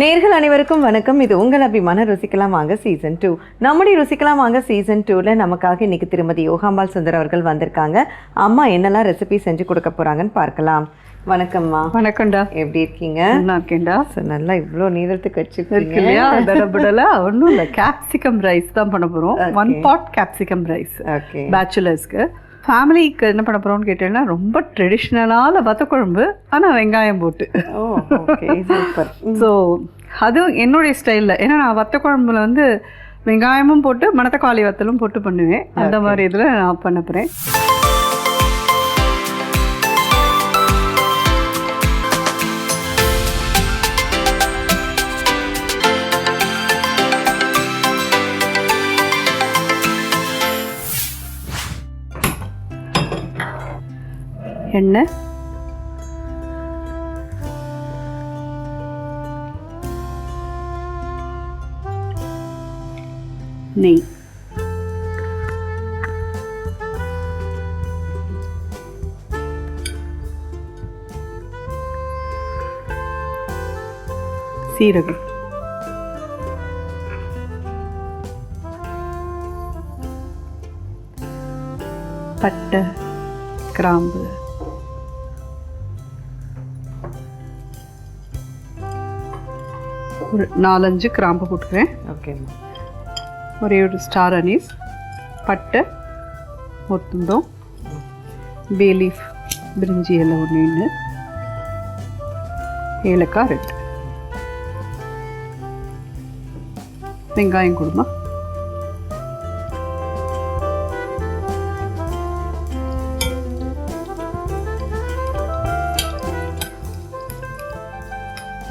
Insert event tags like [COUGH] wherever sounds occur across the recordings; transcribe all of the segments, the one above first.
நேர்கள் அனைவருக்கும் வணக்கம். இது உங்கள் அபிமான. ருசிக்கலாம் வாங்க சீசன் டூ நம்முடைய ருசிக்கலாம் வாங்க சீசன் டூவில் நமக்காக இன்னைக்கு திருமதி யோகாம்பால் சுந்தர் அவர்கள் வந்திருக்காங்க. அம்மா என்னெல்லாம் ரெசிபி செஞ்சு கொடுக்க போறாங்கன்னு பார்க்கலாம். வணக்கம்மா. வணக்கம்டா எப்படி இருக்கீங்க? நல்லா இருக்கேன்டா So, நல்லா இவ்வளோ நீளத்துக்கு இருக்கு வச்சுருக்கீங்க இல்லையா? தடபடல. ஒன்றும் இல்லை. கேப்சிகம் ரைஸ் தான் பண்ண போகிறோம் one pot capsicum rice okay பேச்சுலர்ஸ்க்கு ஃபேமிலிக்கு என்ன பண்ண போகிறோம்னு கேட்டீங்கன்னா ரொம்ப ட்ரெடிஷ்னலான வத்த குழம்பு ஆனால் வெங்காயம் போட்டு. ஸோ அதுவும் என்னுடைய ஸ்டைலில் ஏன்னா நான் வத்த குழம்புல வந்து வெங்காயமும் போட்டு மணத்தக்காளி வத்தலும் போட்டு பண்ணுவேன். அந்த மாதிரி இதில் நான் பண்ண போகிறேன் எண்ணெய் நெய். சீரகம். பட்டை கிராம்பு. ஒரு நாலஞ்சு கிராம்பு போட்டுக்கிறேன். ஓகேம்மா ஒரே ஒரு ஸ்டார் அனீஸ் பட்டை ஒரு துண்டம் பே லீஃப் பிரிஞ்சி இலை ஒன்று ஒன்று ஏலக்காய் ரெண்டு. வெங்காயம் கொடுமா?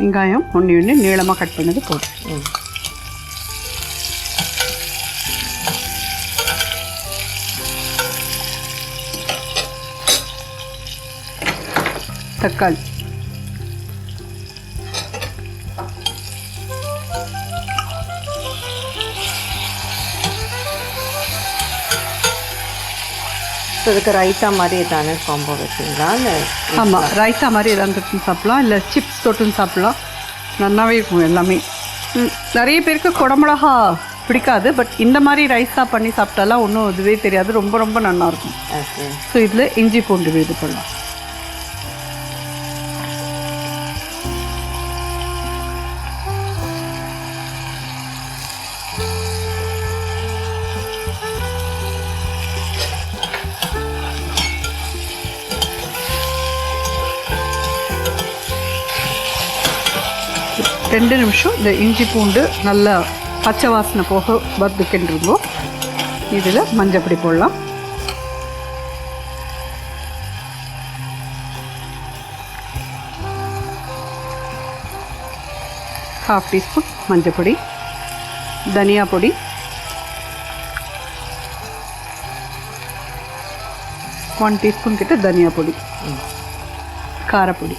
வெங்காயம் ஒன்று ஒன்று நீளமாக கட் பண்ணது போதும். தக்காளி. ஸோ இதுக்கு ரைத்தா மாதிரி தானே காம்போ வச்சிங்களா? ஆமாம் ரைத்தா மாதிரி ஏதாவது சாப்பிடலாம் இல்லை சிப்ஸ் தொட்டுன்னு சாப்பிடலாம். நல்லாவே இருக்கும் எல்லாமே. நிறைய பேருக்கு குடமிளகா பிடிக்காது பட் இந்த மாதிரி ரைஸாக பண்ணி சாப்பிட்டாலாம் ஒன்றும் இதுவே தெரியாது. ரொம்ப ரொம்ப நல்லா இருக்கும் ஓகே ஸோ இதில் இஞ்சி பூண்டு இது பண்ணலாம். ரெண்டு நிமிஷம் இந்த இஞ்சி பூண்டு நல்லா பச்சை வாசனை போக வறுத்துக்கின்றிருந்தோம் இதில் மஞ்சப்பொடி போடலாம். ஹாஃப் டீஸ்பூன் மஞ்சப்பொடி தனியா பொடி. ஒன் டீஸ்பூன் கிட்ட தனியா பொடி. காரப்பொடி.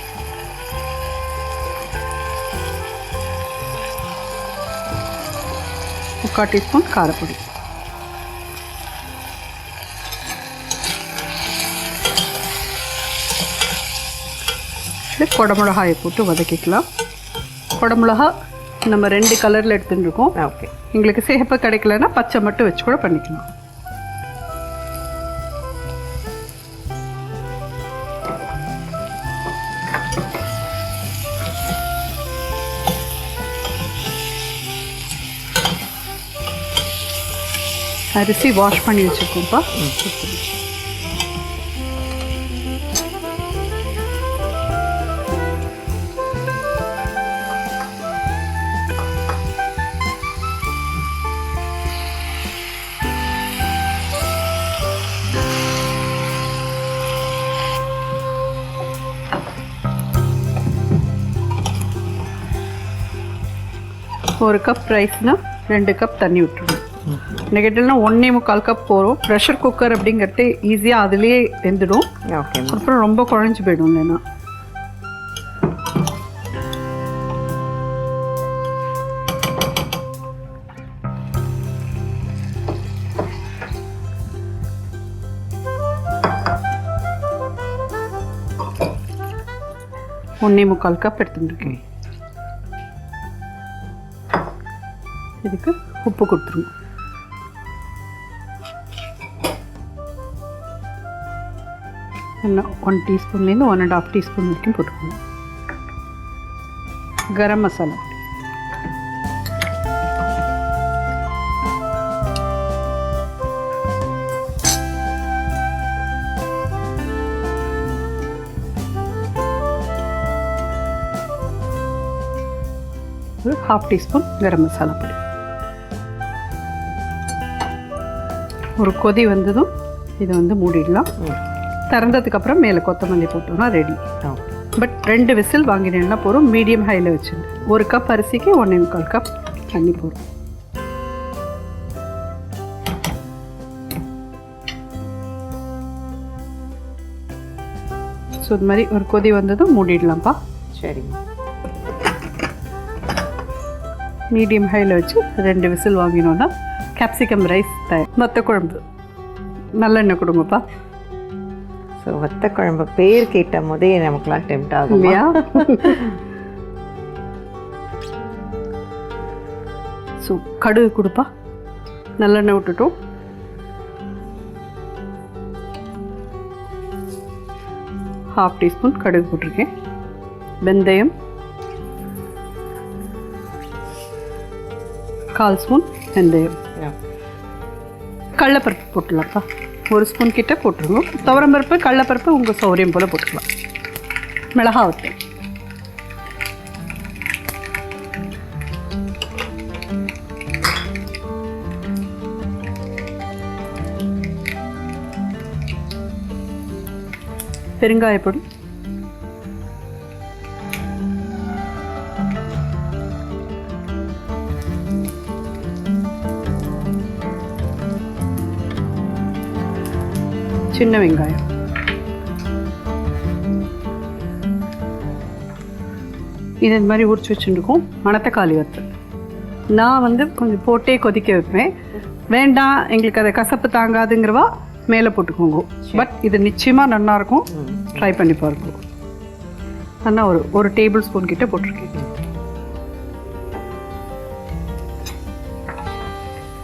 முக்கால் டீஸ்பூன் காரப்பொடி. குடமிளகாயை போட்டு வதக்கிக்கலாம். குடமிளகா நம்ம ரெண்டு கலரில் எடுத்துட்டு இருக்கோம் ஓகே எங்களுக்கு சிகப்பு கிடைக்கலன்னா பச்சை மட்டும் வச்சு கூட பண்ணிக்கலாம். அரிசி வாஷ் பண்ணி வச்சுருக்கோம்ப்பா. ஒரு கப் ரைஸ்னால் ரெண்டு கப் தண்ணி நெகட்டிவ்னா ஒன்றே முக்கால் கப் போகிறோம் ப்ரெஷர் குக்கர் அப்படிங்கிறது ஈஸியாக அதுலேயே வெந்துடும். ஓகேம்மா அப்புறம் ரொம்ப குழஞ்சி போயிடும் இல்லைன்னா. ஒன்றே முக்கால் கப் எடுத்துட்டுருக்கேன். இதுக்கு உப்பு கொடுத்துருங்க. ஒன் டீஸ்பூன்லேருந்து ஒன் அண்ட் ஆஃப் டீஸ்பூன் வரைக்கும் போட்டுக்கணும் கரம் மசாலா. ஒரு ஹாஃப் டீஸ்பூன் கரம் மசாலா பொடி. ஒரு கொதி வந்ததும் இதை வந்து மூடிடலாம். திறந்ததுக்கப்புறம் மேலே கொத்தமல்லி போட்டோம்னா ரெடி பட் ரெண்டு விசில் வாங்கினீங்கன்னா போதும். மீடியம் ஹையில் வச்சுருங்க ஒரு கப் அரிசிக்கு ஒன்றே முக்கால் கப் தண்ணி போடும் ஸோ இது மாதிரி ஒரு கொதி வந்ததும் மூடிடலாம்ப்பா. சரிங்க மீடியம் ஹையில் வச்சு ரெண்டு விசில் வாங்கினோன்னா கேப்சிகம் ரைஸ் தயார். மற்ற குழம்பு. நல்லெண்ணெய் கொடுங்கப்பா. ஸோ வத்த குழம்பு பேர் கேட்ட போதே நமக்குலாம் டெம்ட் ஆகும்? இல்லையா ஸோ கடுகு கொடுப்பா. நல்லெண்ணெய் விட்டுட்டோம். ஹாஃப் டீஸ்பூன் கடுகு போட்டிருக்கேன். வெந்தயம். கால் ஸ்பூன் வெந்தயம். கடலப்பருப்பு போட்டுடலாம்ப்பா. ஒரு ஸ்பூன் கிட்டே போட்டுருங்க. துவரம்பருப்பு கடலப்பருப்பு உங்கள் சௌரியம் போல் போட்டுக்கலாம். மிளகா வத்தல். பெருங்காயப்பொடி. சின்ன வெங்காயம் இது இந்த மாதிரி உரிச்சு வச்சுருக்கோம் மணத்தக்காளி வத்தல் நான் வந்து கொஞ்சம் போட்டே கொதிக்க வைப்பேன். வேண்டாம் எங்களுக்கு அதை கசப்பு தாங்காதுங்கிறவா மேலே போட்டுக்கோங்க. பட் இது நிச்சயமாக நல்லாயிருக்கும் ட்ரை பண்ணி பாருங்க. அண்ணா ஒரு ஒரு டேபிள் ஸ்பூன் கிட்ட போட்டிருக்கேன்.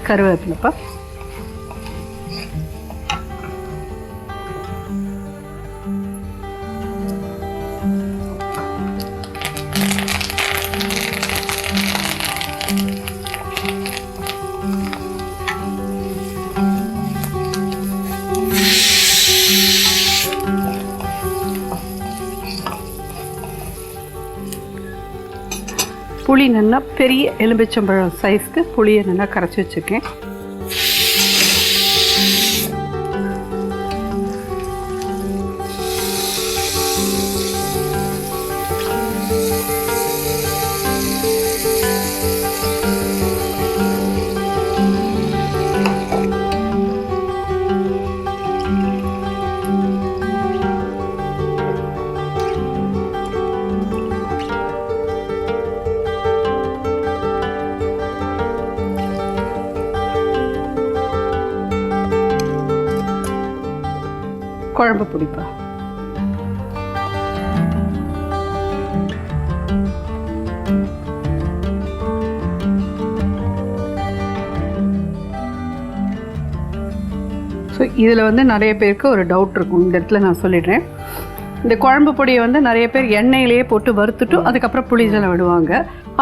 கருவேப்பிலப்பா புளி நல்லா பெரிய எலும்பிச்சம்பழம் சைஸ்க்கு புளியை நல்லா கரைச்சி வச்சுருக்கேன். குழம்பு பிடிப்பா. ஸோ இதில் வந்து நிறைய பேருக்கு ஒரு டவுட் இருக்கும். இந்த இடத்துல நான் சொல்லிடுறேன். இந்த குழம்பு பொடியை வந்து நிறைய பேர் எண்ணெயிலேயே போட்டு வறுத்துட்டு அதுக்கப்புறம் புளிஜலம் விடுவாங்க.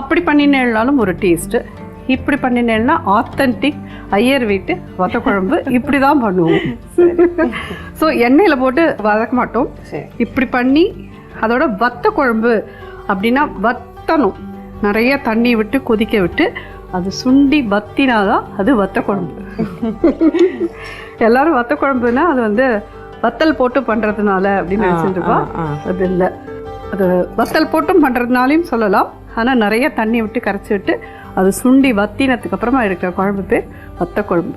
அப்படி பண்ணினேன்னாலும் ஒரு டேஸ்ட்டு இப்படி பண்ணினேன்னா ஆத்தன்டிக் ஐயர் வீட்டு வத்த குழம்பு இப்படி தான் பண்ணுவோம் ஸோ எண்ணெயில் போட்டு வதக்க மாட்டோம். இப்படி பண்ணி அதோட வத்த குழம்பு அப்படின்னா வத்தணும். நிறைய தண்ணி விட்டு கொதிக்க விட்டு அது சுண்டி வத்தினாதான் அது வத்த குழம்பு எல்லாரும் வத்த குழம்புனா அது வந்து வத்தல் போட்டு பண்ணுறதுனால அப்படின்னு நினச்சிட்டு இருக்கோம். ஆ, ஆ. அது இல்லை. அது வத்தல் போட்டும் பண்ணுறதுனாலையும் சொல்லலாம். ஆனால் நிறைய தண்ணி விட்டு கரைச்சி விட்டு அது சுண்டி வத்தினதுக்கு அப்புறமா இருக்கிற குழம்பு பேர் வத்த குழம்பு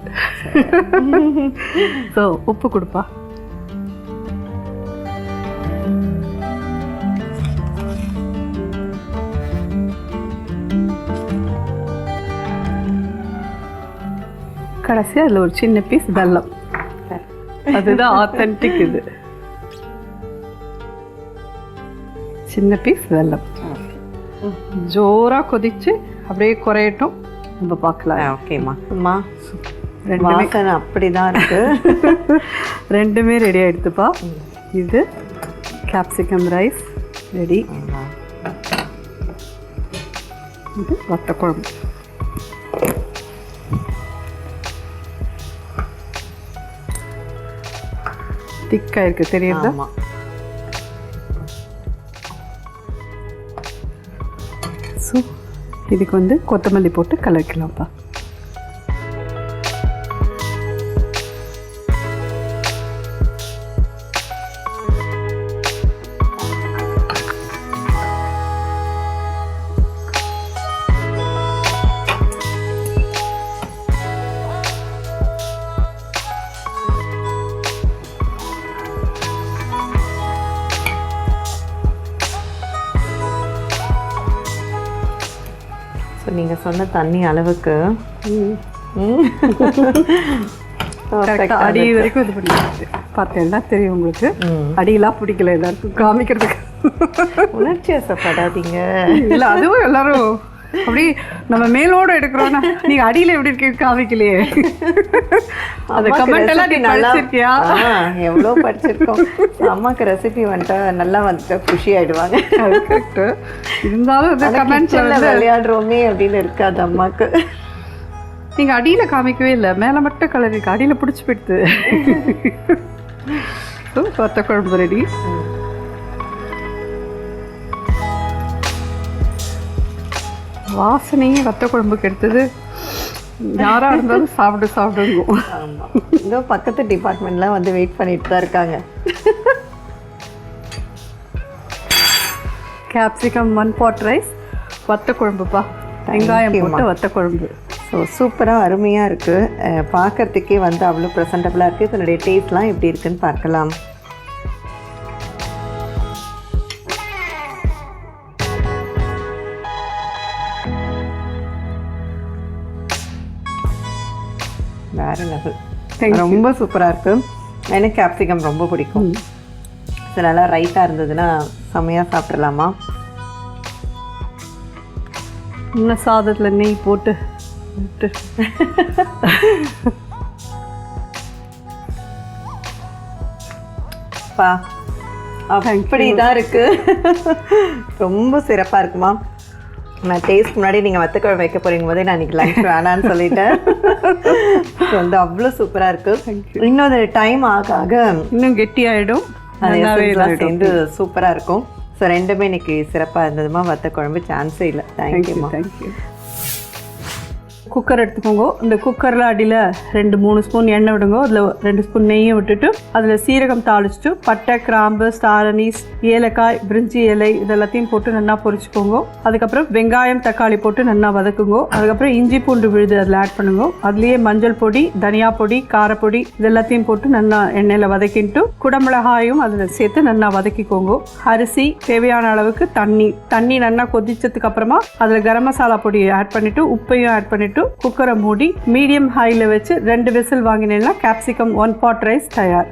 ஸோ [LAUGHS] உப்பு கொடுப்பா. கடைசியா அதில் ஒரு சின்ன பீஸ் வெல்லம். அதுதான் ஆத்தென்டிக் இது. சின்ன பீஸ் வெல்லம். ஜோரா கொதிச்சு அப்படியே குறையட்டும். நம்ம பார்க்கலாம். ஓகேம்மா. அம்மா ரெண்டுமே வாசனை அப்படிதான் இருக்கு. [LAUGHS] ரெண்டுமே ரெடி ஆகிடுதுப்பா இது கேப்சிகம் ரைஸ் ரெடி இது வத்த குழம்பு திக்காக இருக்குது தெரியுதா? இதுக்கு வந்து கொத்தமல்லி போட்டு கலக்கலாம்ப்பா சொன்ன தண்ணி அளவுக்கு. அடி வரைக்கும் இது பண்ணிடுச்சு பார்த்தேன்னா தெரியும் உங்களுக்கு. அடியெல்லாம் பிடிக்கல எல்லாருக்கும் காமிக்கிறதுக்கு. உணர்ச்சி வசப்படாதீங்க இல்லை அதுவும் எல்லாரும் அப்படி நம்ம மேலோட எடுக்கிறோன்னா நீங்க அடியில எப்படி இருக்கு காமிக்கலையே. அந்த கமெண்ட் எல்லாம் நீ நல்லா ஆ, எவ்வளோ படிச்சிருக்கோம். அம்மாக்கு ரெசிபி வந்துட்டா நல்லா வந்துட்டா குஷி ஆயிடுவாங்க. இருந்தாலும் இந்த கமெண்ட்ஸ் விளையாடுறோமே அப்படின்னு இருக்காது அம்மாக்கு. நீங்க அடியில காமிக்கவே இல்லை மேல மட்டும் கலர் இருக்கு அடியில பிடிச்சி போயிடுது. [LAUGHS] வத்த குழம்பு ரெடி வாசனையே வத்த குழம்புக்கு எடுத்தது யாரா இருந்தாலும் சாப்பிடு சாப்பிடுங்க. இதோ பக்கத்து டிபார்ட்மெண்ட்ல வந்து வெயிட் பண்ணிட்டு தான் இருக்காங்க. கேப்சிகம் ஒன் பாட் ரைஸ் வத்த குழம்புப்பா. வெங்காயம் போட்டு வத்த குழம்பு. ஸோ சூப்பராக அருமையாக இருக்குது பார்க்கறதுக்கே வந்து அவ்வளோ ப்ரெசன்டபுளாக இருக்குது இதனுடைய டேஸ்ட்லாம் எப்படி இருக்குன்னு பார்க்கலாம். ரொம்ப சூப்பராக இருக்குது எனக்கு கேப்சிகம் ரொம்ப பிடிக்கும். ஸோ நல்லா ரைட்டாக இருந்ததுன்னா செம்மையாக சாப்பிட்றலாமா இன்னும் சாதத்துல நெய் போட்டு விட்டு. பா அப்படி தான் இருக்கு. ரொம்ப சிறப்பாக இருக்குமா? நான் டேஸ்ட் முன்னாடி நீங்கள் வத்தக்குழம்பு வைக்க போறீங்க போதே நான் இன்னைக்கு லஞ்ச் வேணான்னு சொல்லிட்டேன். So வந்து அவ்வளோ சூப்பராக இருக்கு. இன்னொரு டைம் ஆக ஆக இன்னும் கெட்டியாயிடும். சேர்ந்து சூப்பராக இருக்கும். ஸோ ரெண்டுமே இன்னைக்கு சிறப்பாக இருந்ததுமா? வத்த குழம்பு சான்ஸே இல்லை. தேங்க்யூம்மா தேங்க்யூ குக்கர் எடுத்துக்கோங்க. இந்த குக்கரில் அடியில் ரெண்டு மூணு ஸ்பூன் எண்ணெய் விடுங்க. அதில் ரெண்டு ஸ்பூன் நெய்யை விட்டுட்டு அதில் சீரகம் தாளிச்சிட்டு பட்டை கிராம்பு ஸ்டார் அனீஸ் ஏலக்காய் பிரிஞ்சி இலை இதெல்லாத்தையும் போட்டு நல்லா பொரிச்சுக்கோங்க. அதுக்கப்புறம் வெங்காயம் தக்காளி போட்டு நல்லா வதக்குங்க. அதுக்கப்புறம் இஞ்சி பூண்டு விழுது அதில் ஆட் பண்ணுங்க. அதுலேயே மஞ்சள் பொடி தனியா பொடி காரப்பொடி இதெல்லாத்தையும் போட்டு நல்லா எண்ணெயில் வதக்கிட்டு குடமிளகாயும் அதில் சேர்த்து நல்லா வதக்கிக்கோங்க. அரிசி தேவையான அளவுக்கு தண்ணி தண்ணி நல்லா கொதிச்சதுக்கு அப்புறமா அதில் கரம் மசாலா பொடியை ஆட் பண்ணிட்டு உப்பையும் ஆட் பண்ணிட்டு குக்கரை மூடி மீடியம் ஹையில் வச்சு ரெண்டு விசில் வாங்கினேன்னா கேப்சிகம் ஒன் பாட் ரைஸ் தயார்.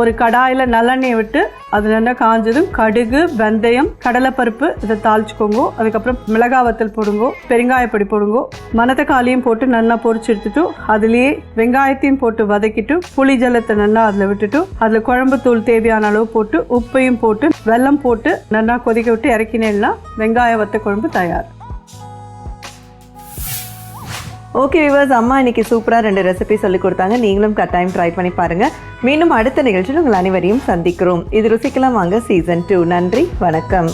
ஒரு கடாயில் நல்லெண்ணெய் விட்டு அது நல்லா காஞ்சதும் கடுகு வெந்தயம் கடலைப்பருப்பு இதை தாளிச்சுக்கோங்க. அதுக்கப்புறம் மிளகா வத்தல் போடுங்க பெருங்காயப்பொடி போடுங்கோ. மணத்தக்காளியும் போட்டு நல்லா பொரிச்சு எடுத்துட்டு அதுலேயே வெங்காயத்தையும் போட்டு வதக்கிட்டு புளி ஜலத்தை நல்லா அதில் விட்டுட்டு அதில் குழம்பு தூள் தேவையான அளவு போட்டு உப்பையும் போட்டு வெல்லம் போட்டு நல்லா கொதிக்க விட்டு இறக்கினேன்னா வெங்காய வத்த குழம்பு தயார். ஓகே விவர்ஸ் அம்மா இன்னைக்கு சூப்பராக ரெண்டு ரெசிபி சொல்லி கொடுத்தாங்க. நீங்களும் கட்டாயம் ட்ரை பண்ணி பாருங்க. மீண்டும் அடுத்த நிகழ்ச்சியில் உங்கள் அனைவரையும் சந்திக்கிறோம். இது ருசிக்கலாம் வாங்க சீசன் டூ நன்றி வணக்கம்.